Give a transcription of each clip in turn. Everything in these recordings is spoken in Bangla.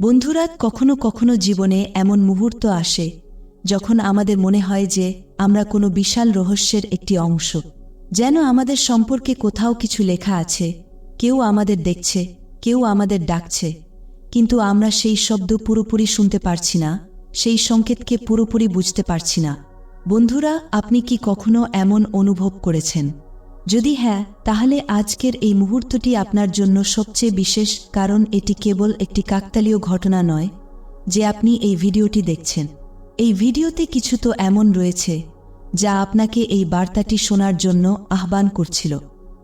বন্ধুরা, কখনো কখনো জীবনে এমন মুহূর্ত আসে যখন আমাদের মনে হয় যে আমরা কোনো বিশাল রহস্যের একটি অংশ। যেন আমাদের সম্পর্কে কোথাও কিছু লেখা আছে, কেউ আমাদের দেখছে, কেউ আমাদের ডাকছে, কিন্তু আমরা সেই শব্দ পুরোপুরি শুনতে পারছি না, সেই সংকেতকে পুরোপুরি বুঝতে পারছি না। বন্ধুরা, আপনি কি কখনো এমন অনুভব করেছেন? যদি হ্যাঁ তাহলে আজকের এই মুহূর্তটি আপনার জন্য সবচেয়ে বিশেষ, কারণ এটি কেবল একটি কাকতালীয় ঘটনা নয়, যে আপনি এই ভিডিওটি দেখছেন। এই ভিডিওতে কিছু তো এমন রয়েছে, যা আপনাকে এই বার্তাটি শোনার জন্য আহ্বান করছিল।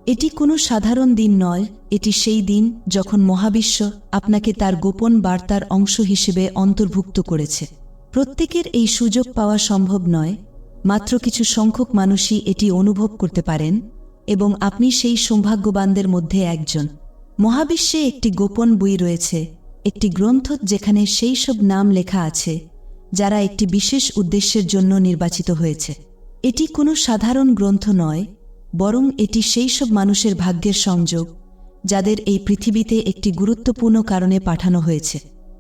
এটি কোনো সাধারণ দিন নয়, এটি সেই দিন যখন মহাবিশ্ব আপনাকে তার গোপন বার্তার অংশ হিসেবে অন্তর্ভুক্ত করেছে। প্রত্যেকের এই সুযোগ পাওয়া সম্ভব নয়, মাত্র কিছু সংখ্যক মানুষই এটি অনুভব করতে পারেন এবং আপনি সেই সৌভাগ্যবানদের মধ্যে একজন। মহাবিশ্বে একটি গোপন বই রয়েছে, একটি গ্রন্থ যেখানে সেই সব নাম লেখা আছে, যারা একটি বিশেষ উদ্দেশ্যের জন্য নির্বাচিত হয়েছে। এটি কোনো সাধারণ গ্রন্থ নয়, বরং এটি সেই সব মানুষের ভাগ্যের সংযোগ, যাদের এই পৃথিবীতে একটি গুরুত্বপূর্ণ কারণে পাঠানো হয়েছে।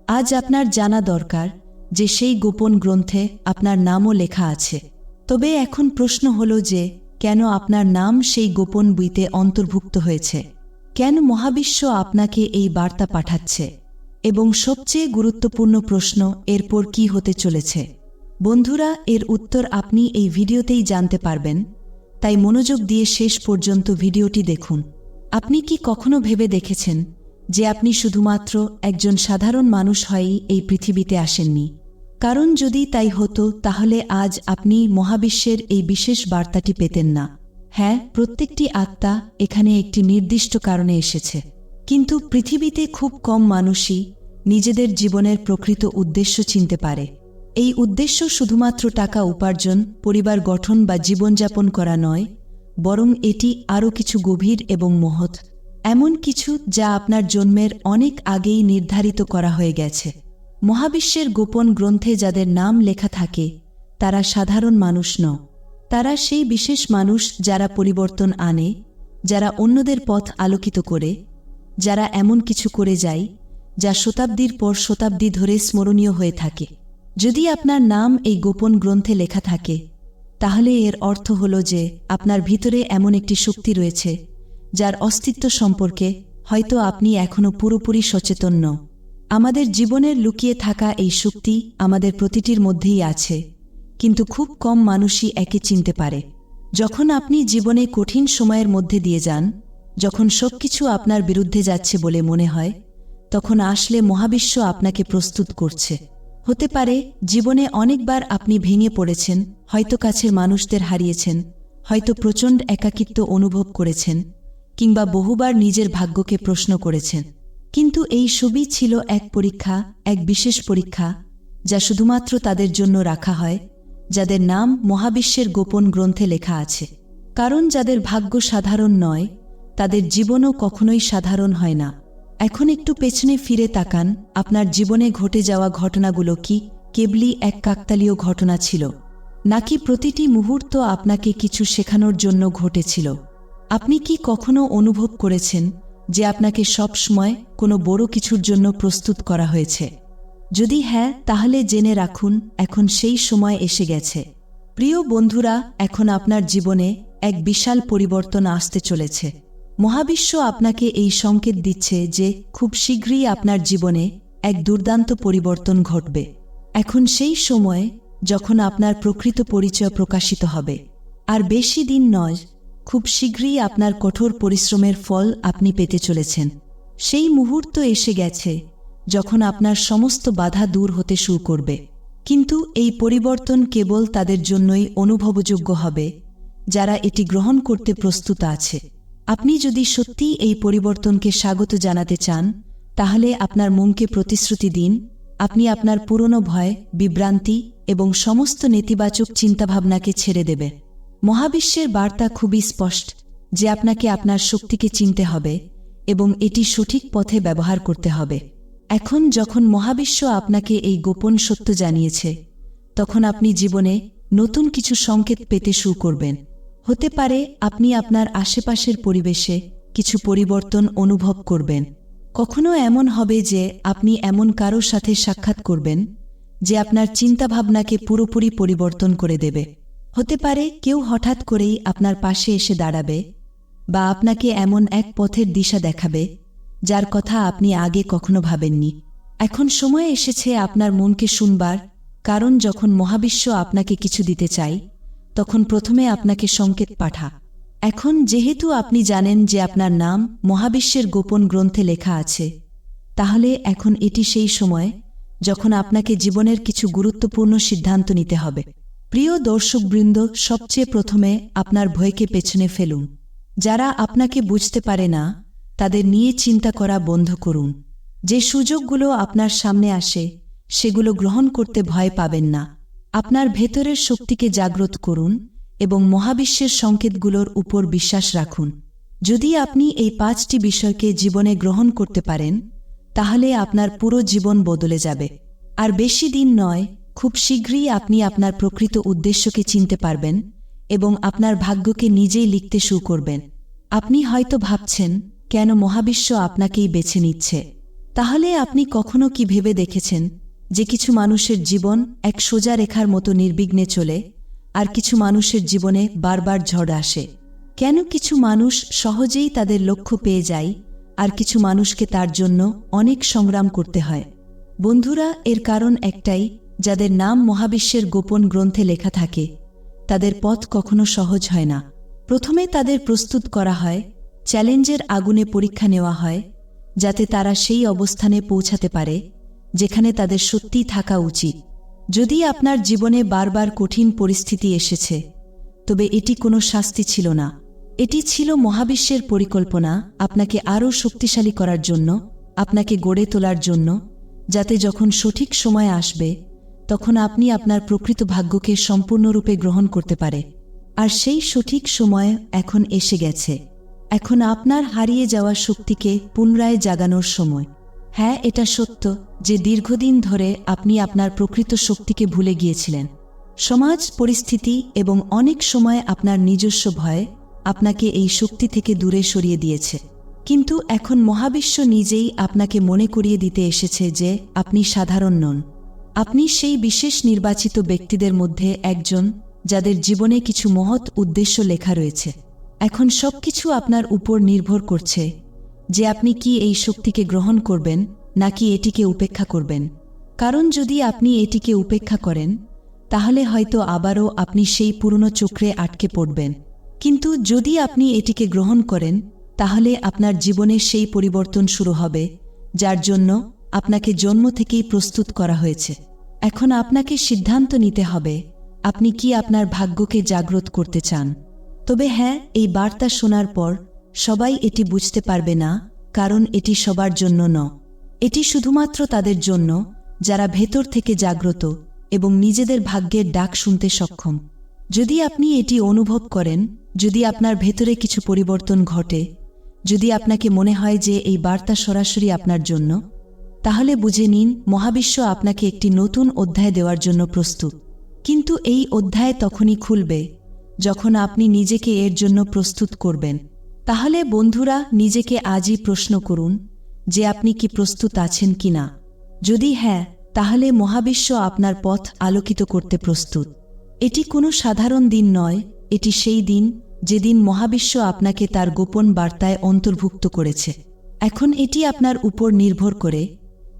আজ আপনার জানা দরকার যে সেই গোপন গ্রন্থে আপনার নামও লেখা আছে। তবে এখন প্রশ্ন হল যে কেন আপনার নাম সেই গোপন বইতে অন্তর্ভুক্ত হয়েছে? কেন মহাবিশ্ব আপনাকে এই বার্তা পাঠাচ্ছে? এবং সবচেয়ে গুরুত্বপূর্ণ প্রশ্ন, এরপর কি হতে চলেছে? বন্ধুরা, এর উত্তর আপনি এই ভিডিওতেই জানতে পারবেন। তাই মনোযোগ দিয়ে শেষ পর্যন্ত ভিডিওটি দেখুন। আপনি কি কখনো ভেবে দেখেছেন যে আপনি শুধুমাত্র একজন সাধারণ মানুষ হয়েই এই পৃথিবীতে আসেননি? কারণ যদি তাই হতো, তাহলে আজ আপনি মহাবিশ্বের এই বিশেষ বার্তাটি পেতেন না। হ্যাঁ প্রত্যেকটি আত্মা এখানে একটি নির্দিষ্ট কারণে এসেছে। কিন্তু পৃথিবীতে খুব কম মানুষই নিজেদের জীবনের প্রকৃত উদ্দেশ্য চিনতে পারে। এই উদ্দেশ্য শুধুমাত্র টাকা, উপার্জন, পরিবার গঠন বা জীবনযাপন করা নয়, বরং এটি আরও কিছু গভীর এবং মহৎ। এমন কিছু যা আপনার জন্মের অনেক আগেই নির্ধারিত করা হয়ে গেছে। মহাবিশ্বের গোপন গ্রন্থে যাদের নাম লেখা থাকে, তারা সাধারণ মানুষ ন। তারা সেই বিশেষ মানুষ যারা পরিবর্তন আনে, যারা অন্যদের পথ আলোকিত করে, যারা এমন কিছু করে যায়, যা শতাব্দীর পর শতাব্দী ধরে স্মরণীয় হয়ে থাকে। যদি আপনার নাম এই গোপন গ্রন্থে লেখা থাকে, তাহলে এর অর্থ হল যে আপনার ভিতরে এমন একটি শক্তি রয়েছে, যার অস্তিত্ব সম্পর্কে হয়তো আপনি এখনও পুরোপুরি সচেতন ন। আমাদের জীবনের লুকিয়ে থাকা এই শক্তি আমাদের প্রতিটির মধ্যেই আছে, কিন্তু খুব কম মানুষই একে চিনতে পারে। যখন আপনি জীবনে কঠিন সময়ের মধ্যে দিয়ে যান, যখন সবকিছু আপনার বিরুদ্ধে যাচ্ছে বলে মনে হয়, তখন আসলে মহাবিশ্ব আপনাকে প্রস্তুত করছে। হতে পারে, জীবনে অনেকবার আপনি ভেঙে পড়েছেন, হয়তো কাছের মানুষদের হারিয়েছেন, হয়তো প্রচণ্ড একাকিত্ব অনুভব করেছেন, কিংবা বহুবার নিজের ভাগ্যকে প্রশ্ন করেছেন। কিন্তু এই সবই ছিল এক পরীক্ষা, এক বিশেষ পরীক্ষা, যা শুধুমাত্র তাদের জন্য রাখা হয়, যাদের নাম মহাবিশ্বের গোপন গ্রন্থে লেখা আছে। কারণ যাদের ভাগ্য সাধারণ নয়, তাদের জীবনও কখনোই সাধারণ হয় না। এখন একটু পেছনে ফিরে তাকান, আপনার জীবনে ঘটে যাওয়া ঘটনাগুলো কি? কেবলই এক কাকতালীয় ঘটনা ছিল। নাকি প্রতিটি মুহূর্ত আপনাকে কিছু শেখানোর জন্য ঘটেছিল? আপনি কি কখনো অনুভব করেছেন যে আপনাকে সবসময় কোনো বড় কিছুর জন্য প্রস্তুত করা হয়েছে। যদি হ্যাঁ তাহলে জেনে রাখুন, এখন সেই সময় এসে গেছে। প্রিয় বন্ধুরা, এখন আপনার জীবনে এক বিশাল পরিবর্তন আসতে চলেছে। মহাবিশ্ব আপনাকে এই সংকেত দিচ্ছে যে খুব শীঘ্রই আপনার জীবনে এক দুর্দান্ত পরিবর্তন ঘটবে। এখন সেই সময় যখন আপনার প্রকৃত পরিচয় প্রকাশিত হবে। আর বেশি দিন নয় খুব শীঘ্রই আপনার কঠোর পরিশ্রমের ফল আপনি পেতে চলেছেন। সেই মুহূর্ত এসে গেছে, যখন আপনার সমস্ত বাধা দূর হতে শুরু করবে। কিন্তু এই পরিবর্তন কেবল তাদের জন্যই অনুভবযোগ্য হবে, যারা এটি গ্রহণ করতে প্রস্তুত আছে। আপনি যদি সত্যিই এই পরিবর্তনকে স্বাগত জানাতে চান, তাহলে আপনার মনকে প্রতিশ্রুতি দিন, আপনি আপনার পুরনো ভয়, বিভ্রান্তি এবং সমস্ত নেতিবাচক চিন্তাভাবনাকে ছেড়ে দেবে। মহাবিশ্বের বার্তা খুবই স্পষ্ট যে আপনাকে আপনার শক্তিকে চিনতে হবে এবং এটি সঠিক পথে ব্যবহার করতে হবে। এখন যখন মহাবিশ্ব আপনাকে এই গোপন সত্য জানিয়েছে, তখন আপনি জীবনে নতুন কিছু সংকেত পেতে শুরু করবেন। হতে পারে আপনি আপনার আশেপাশের পরিবেশে কিছু পরিবর্তন অনুভব করবেন। কখনো এমন হবে যে আপনি এমন কারোর সাথে সাক্ষাৎ করবেন যে আপনার চিন্তাভাবনাকে পুরোপুরি পরিবর্তন করে দেবে। হতে পারে কেউ হঠাৎ করেই আপনার পাশে এসে দাঁড়াবে বা আপনাকে এমন এক পথের দিশা দেখাবে, যার কথা আপনি আগে কখনো ভাবেননি। এখন সময় এসেছে আপনার মনকে শুনবার, কারণ যখন মহাবিশ্ব আপনাকে কিছু দিতে চাই তখন প্রথমে আপনাকে সংকেত পাঠা। এখন যেহেতু আপনি জানেন যে আপনার নাম মহাবিশ্বের গোপন গ্রন্থে লেখা আছে, তাহলে এখন এটি সেই সময় যখন আপনাকে জীবনের কিছু গুরুত্বপূর্ণ সিদ্ধান্ত নিতে হবে। প্রিয় দর্শকবৃন্দ, সবচেয়ে প্রথমে আপনার ভয়কে পেছনে ফেলুন। যারা আপনাকে বুঝতে পারে না, তাদের নিয়ে চিন্তা করা বন্ধ করুন। যে সুযোগগুলো আপনার সামনে আসে, সেগুলো গ্রহণ করতে ভয় পাবেন না। আপনার ভেতরের শক্তিকে জাগ্রত করুন এবং মহাবিশ্বের সংকেতগুলোর উপর বিশ্বাস রাখুন। যদি আপনি এই পাঁচটি বিষয়কে জীবনে গ্রহণ করতে পারেন, তাহলে আপনার পুরো জীবন বদলে যাবে। আর বেশি দিন নয় খুব শীঘ্রই আপনি আপনার প্রকৃত উদ্দেশ্যকে চিনতে পারবেন এবং আপনার ভাগ্যকে নিজেই লিখতে শুরু করবেন। আপনি হয়তো ভাবছেন, কেন মহাবিশ্ব আপনাকেই বেছে নিচ্ছে? তাহলে আপনি কখনো কি ভেবে দেখেছেন যে কিছু মানুষের জীবন এক সোজা রেখার মতো নির্বিঘ্নে চলে আর কিছু মানুষের জীবনে বারবার ঝড় আসে? কেন কিছু মানুষ সহজেই তাদের লক্ষ্য পেয়ে যায় আর কিছু মানুষকে তার জন্য অনেক সংগ্রাম করতে হয়? বন্ধুরা, এর কারণ একটাই যাদের নাম মহাবিশ্বের গোপন গ্রন্থে লেখা থাকে, তাদের পথ কখনো সহজ হয় না। প্রথমে তাদের প্রস্তুত করা হয়, চ্যালেঞ্জের আগুনে পরীক্ষা নেওয়া হয়, যাতে তারা সেই অবস্থানে পৌঁছাতে পারে, যেখানে তাদের সত্যিই থাকা উচিত। যদি আপনার জীবনে বারবার কঠিন পরিস্থিতি এসেছে, তবে এটি কোনো শাস্তি ছিল না। এটি ছিল মহাবিশ্বের পরিকল্পনা আপনাকে আরও শক্তিশালী করার জন্য, আপনাকে গড়ে তোলার জন্য, যাতে যখন সঠিক সময় আসবে তখন আপনি আপনার প্রকৃত ভাগ্যকে সম্পূর্ণরূপে গ্রহণ করতে পারে। আর সেই সঠিক সময় এখন এসে গেছে। এখন আপনার হারিয়ে যাওয়া শক্তিকে পুনরায় জাগানোর সময়। হ্যাঁ এটা সত্য যে দীর্ঘদিন ধরে আপনি আপনার প্রকৃত শক্তিকে ভুলে গিয়েছিলেন। সমাজ, পরিস্থিতি এবং অনেক সময় আপনার নিজস্ব ভয় আপনাকে এই শক্তি থেকে দূরে সরিয়ে দিয়েছে। কিন্তু এখন মহাবিশ্ব নিজেই আপনাকে মনে করিয়ে দিতে এসেছে যে আপনি সাধারণ নন। আপনি সেই বিশেষ নির্বাচিত ব্যক্তিদের মধ্যে একজন, যাদের জীবনে কিছু মহৎ উদ্দেশ্য লেখা রয়েছে। এখন সবকিছু আপনার উপর নির্ভর করছে যে আপনি কি এই শক্তিকে গ্রহণ করবেন, নাকি এটিকে উপেক্ষা করবেন। কারণ যদি আপনি এটিকে উপেক্ষা করেন, তাহলে হয়তো আবারও আপনি সেই পুরনো চক্রে আটকে পড়বেন। কিন্তু যদি আপনি এটিকে গ্রহণ করেন, তাহলে আপনার জীবনে সেই পরিবর্তন শুরু হবে, যার জন্য আপনাকে জন্ম থেকেই প্রস্তুত করা হয়েছে। এখন আপনাকে সিদ্ধান্ত নিতে হবে, আপনি কি আপনার ভাগ্যকে জাগ্রত করতে চান। তবে হ্যাঁ এই বার্তা শোনার পর সবাই এটি বুঝতে পারবে না, কারণ এটি সবার জন্য ন। এটি শুধুমাত্র তাদের জন্য, যারা ভেতর থেকে জাগ্রত এবং নিজেদের ভাগ্যের ডাক শুনতে সক্ষম। যদি আপনি এটি অনুভব করেন, যদি আপনার ভেতরে কিছু পরিবর্তন ঘটে, যদি আপনাকে মনে হয় যে এই বার্তা সরাসরি আপনার জন্য তাহলে বুঝে নিন, মহাবিশ্ব আপনাকে একটি নতুন অধ্যায় দেওয়ার জন্য প্রস্তুত। কিন্তু এই অধ্যায় তখনই খুলবে, যখন আপনি নিজেকে এর জন্য প্রস্তুত করবেন। তাহলে বন্ধুরা, নিজেকে আজই প্রশ্ন করুন, যে আপনি কি প্রস্তুত আছেন কি না যদি হ্যাঁ তাহলে মহাবিশ্ব আপনার পথ আলোকিত করতে প্রস্তুত। এটি কোনো সাধারণ দিন নয়, এটি সেই দিন, যেদিন মহাবিশ্ব আপনাকে তার গোপন বার্তায় অন্তর্ভুক্ত করেছে। এখন এটি আপনার উপর নির্ভর করে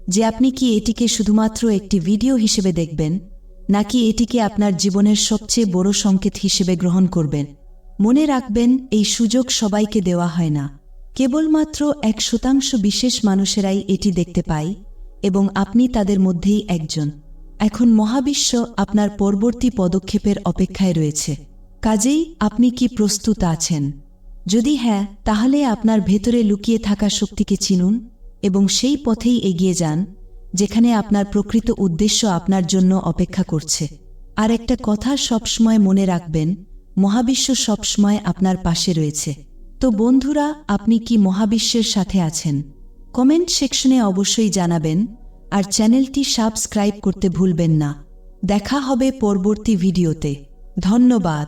যে আপনি কি এটিকে শুধুমাত্র একটি ভিডিও হিসেবে দেখবেন, নাকি এটিকে আপনার জীবনের সবচেয়ে বড় সংকেত হিসেবে গ্রহণ করবেন? মনে রাখবেন, এই সুযোগ সবাইকে দেওয়া হয় না। কেবলমাত্র এক শতাংশ বিশেষ মানুষেরাই এটি দেখতে পায়, এবং আপনি তাদের মধ্যেই একজন। এখন মহাবিশ্ব আপনার পরবর্তী পদক্ষেপের অপেক্ষায় রয়েছে। কাজেই আপনি কি প্রস্তুত আছেন? যদি হ্যাঁ তাহলে আপনার ভেতরে লুকিয়ে থাকা শক্তিকে চিনুন। এবং সেই পথেই এগিয়ে যান, যেখানে আপনার প্রকৃত উদ্দেশ্য আপনার জন্য অপেক্ষা করছে। আর একটা কথা সবসময় মনে রাখবেন, মহাবিশ্ব সবসময় আপনার পাশে রয়েছে। তো বন্ধুরা, আপনি কি মহাবিশ্বের সাথে আছেন? কমেন্ট সেকশনে অবশ্যই জানাবেন, আর চ্যানেলটি সাবস্ক্রাইব করতে ভুলবেন না। দেখা হবে পরবর্তী ভিডিওতে। ধন্যবাদ।